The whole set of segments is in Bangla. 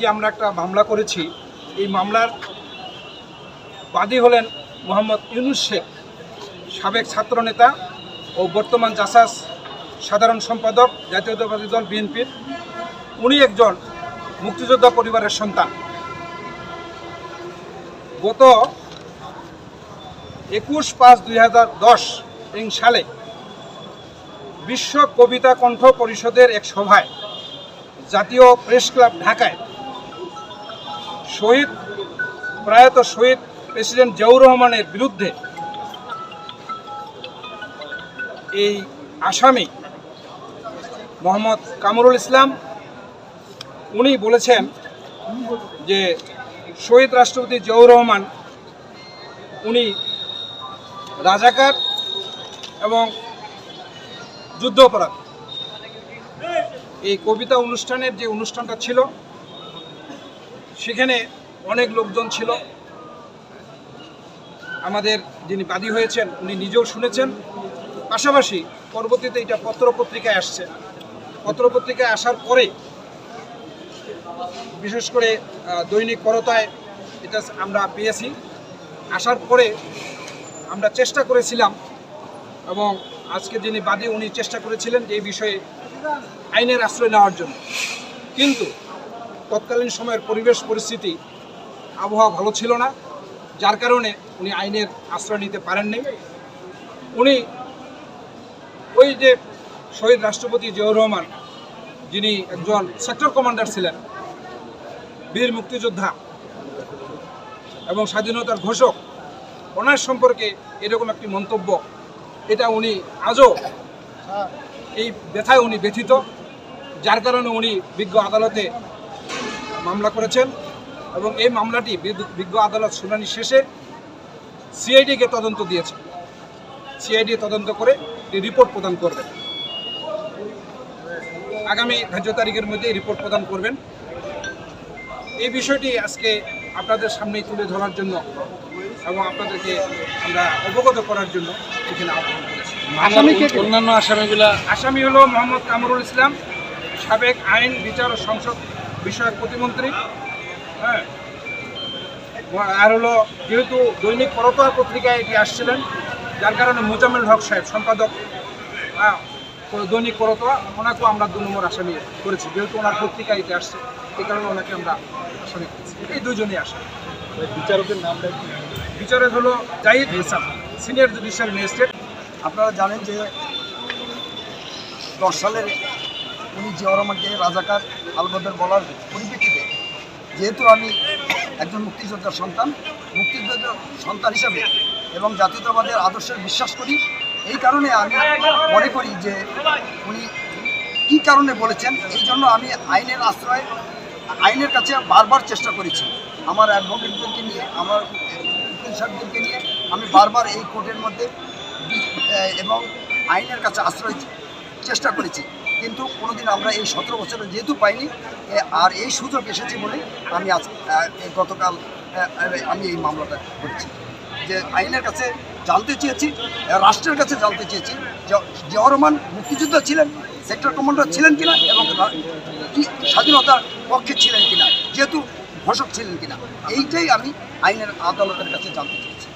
যে আমরা একটা মামলা করেছি, এই মামলার বাদী হলেন মোহাম্মদ ইউনুস শেখ, সাবেক ছাত্রনেতা ও বর্তমান জাসাস সাধারণ সম্পাদক জাতীয়তাবাদী দল বিএনপির। উনি একজন মুক্তিযোদ্ধা পরিবারের সন্তান। গত একুশ পাঁচ দুই হাজার দশ সালে বিশ্ব কবিতা কণ্ঠ পরিষদের এক সভায় জাতীয় প্রেস ক্লাব ঢাকায় শহীদ, প্রয়াত শহীদ প্রেসিডেন্ট জিয়াউর রহমানের বিরুদ্ধে এই আসামি মোহাম্মদ কামরুল ইসলাম, উনি বলেছেন যে শহীদ রাষ্ট্রপতি জিয়াউর রহমান, উনি রাজাকার এবং যুদ্ধ অপরাধ এই কবিতা অনুষ্ঠানের যে অনুষ্ঠানটা ছিল সেখানে অনেক লোকজন ছিল। আমাদের যিনি বাদী হয়েছেন, উনি নিজেও শুনেছেন। পাশাপাশি পরবর্তীতে এটা পত্রপত্রিকায় আসছে। পত্রপত্রিকায় আসার পরে বিশেষ করে দৈনিক করতায় এটা আমরা পেয়েছি। আসার পরে আমরা চেষ্টা করেছিলাম এবং আজকে যিনি বাদী, উনি চেষ্টা করেছিলেন যে এই বিষয়ে আইনের আশ্রয় নেওয়ার জন্য। কিন্তু তৎকালীন সময়ের পরিবেশ পরিস্থিতি, আবহাওয়া ভালো ছিল না। যার কারণে উনি আইনের আশ্রয় নিতে পারেননি। উনি ওই যে শহীদ রাষ্ট্রপতি জিয়াউর রহমান, যিনি একজন সেক্টর কমান্ডার ছিলেন, বীর মুক্তিযোদ্ধা এবং স্বাধীনতার ঘোষক, ওনার সম্পর্কে এরকম একটি মন্তব্য, এটা উনি আজও এই ব্যথায় উনি ব্যথিত, যার কারণে উনি বিজ্ঞ আদালতে মামলা করেছেন এবং এই মামলাটি বিজ্ঞ আদালত শুনানি শেষে সিআইডিকে তদন্ত দিয়েছে। সিআইডি তদন্ত করে রিপোর্ট প্রদান করবেন আগামী ধার্য তারিখের মধ্যে রিপোর্ট প্রদান করবেন। এই বিষয়টি আজকে আপনাদের সামনেই তুলে ধরার জন্য এবং আপনাদেরকে আমরা অবগত করার জন্য এখানে আহ্বান করেছি। অন্যান্য আসামিগুলা আসামি হলো মোহাম্মদ কামরুল ইসলাম সাবেক আইন বিচার ও সংসদ বিষয়ক প্রতিমন্ত্রী। হ্যাঁ। আর হলো যেহেতু দৈনিক করতোয়া পত্রিকায় এটি আসছিলেন যার কারণে মোজাম্মেল হক সাহেব সম্পাদক হ্যাঁ, দৈনিক করতোয়া ওনাকেও আমরা দু নম্বর আসামি করেছি যেহেতু ওনার পত্রিকায় এটি আসছে এই কারণে ওনাকে আমরা আসামি করেছি। এই দুজনেই আসামি বিচারকের নামটা বিচারক হলো Zahid Hasan senior judicial magistrate. আপনারা জানেন যে দশ সালের উনি জিয়াউর রহমানকে রাজাকার, আলবদর বলার পরিপ্রেক্ষিতে, যেহেতু আমি একজন মুক্তিযোদ্ধার সন্তান মুক্তিযোদ্ধার সন্তান হিসাবে এবং জাতীয়তাবাদের আদর্শের বিশ্বাস করি, এই কারণে আমি মনে করি যে উনি কী কারণে বলেছেন, এই জন্য আমি আইনের আশ্রয়, আইনের কাছে বারবার চেষ্টা করেছি। আমার অ্যাডভোকেটদেরকে নিয়ে, আমার সাহেবদেরকে নিয়ে আমি বারবার এই কোর্টের মধ্যে এবং আইনের কাছে আশ্রয় চেষ্টা করেছি। কিন্তু কোনোদিন আমরা এই সতেরো বছরে যেহেতু পাইনি আর এই সুযোগ এসেছে বলে আমি আজ গতকাল আমি এই মামলাটা করেছি। যে আইনের কাছে জানতে চেয়েছি রাষ্ট্রের কাছে জানতে চেয়েছি যে রহমান মুক্তিযোদ্ধা ছিলেন, সেক্টর কমান্ডার ছিলেন কিনা এবং স্বাধীনতার পক্ষে ছিলেন কিনা, যেহেতু ঘোষক ছিলেন কিনা, এইটাই আমি আইনের আদালতের কাছে জানতে চেয়েছি।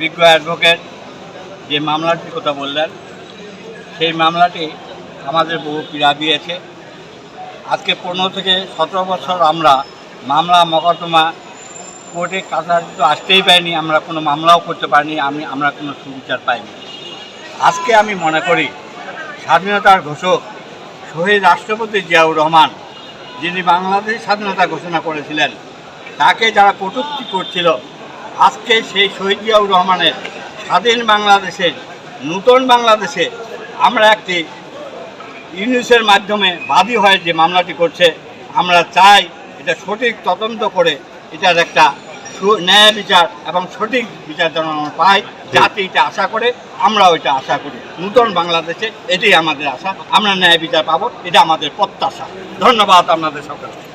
বিজ্ঞ অ্যাডভোকেট যে মামলাটির কথা বললেন সেই মামলাটি আমাদের বহু পীড়া দিয়েছে। আজকে পনেরো থেকে সতেরো বছর আমরা মামলা, মকদ্দমা কোর্টে কাছাকাছি তো আসতেই পাইনি আমরা কোনো মামলাও করতে পারিনি, আমি, আমরা কোনো সুবিচার পাইনি। আজকে আমি মনে করি স্বাধীনতার ঘোষক শহীদ রাষ্ট্রপতি জিয়াউর রহমান, যিনি বাংলাদেশ স্বাধীনতা ঘোষণা করেছিলেন, তাকে যারা কটূক্তি করছিল, আজকে সেই শহীদ জিয়াউর রহমানের স্বাধীন বাংলাদেশের, নূতন বাংলাদেশে আমরা একটি ইউনিসের মাধ্যমে বাদী হয়ে যে মামলাটি করছে, আমরা চাই এটা সঠিক তদন্ত করে এটার একটা ন্যায় বিচার এবং সঠিক বিচার যেন আমরা পাই এটা আশা করে, আমরাও এটা আশা করি। নূতন বাংলাদেশে এটাই আমাদের আশা, আমরা ন্যায় বিচার পাবো, এটা আমাদের প্রত্যাশা। ধন্যবাদ আপনাদের সকলকে।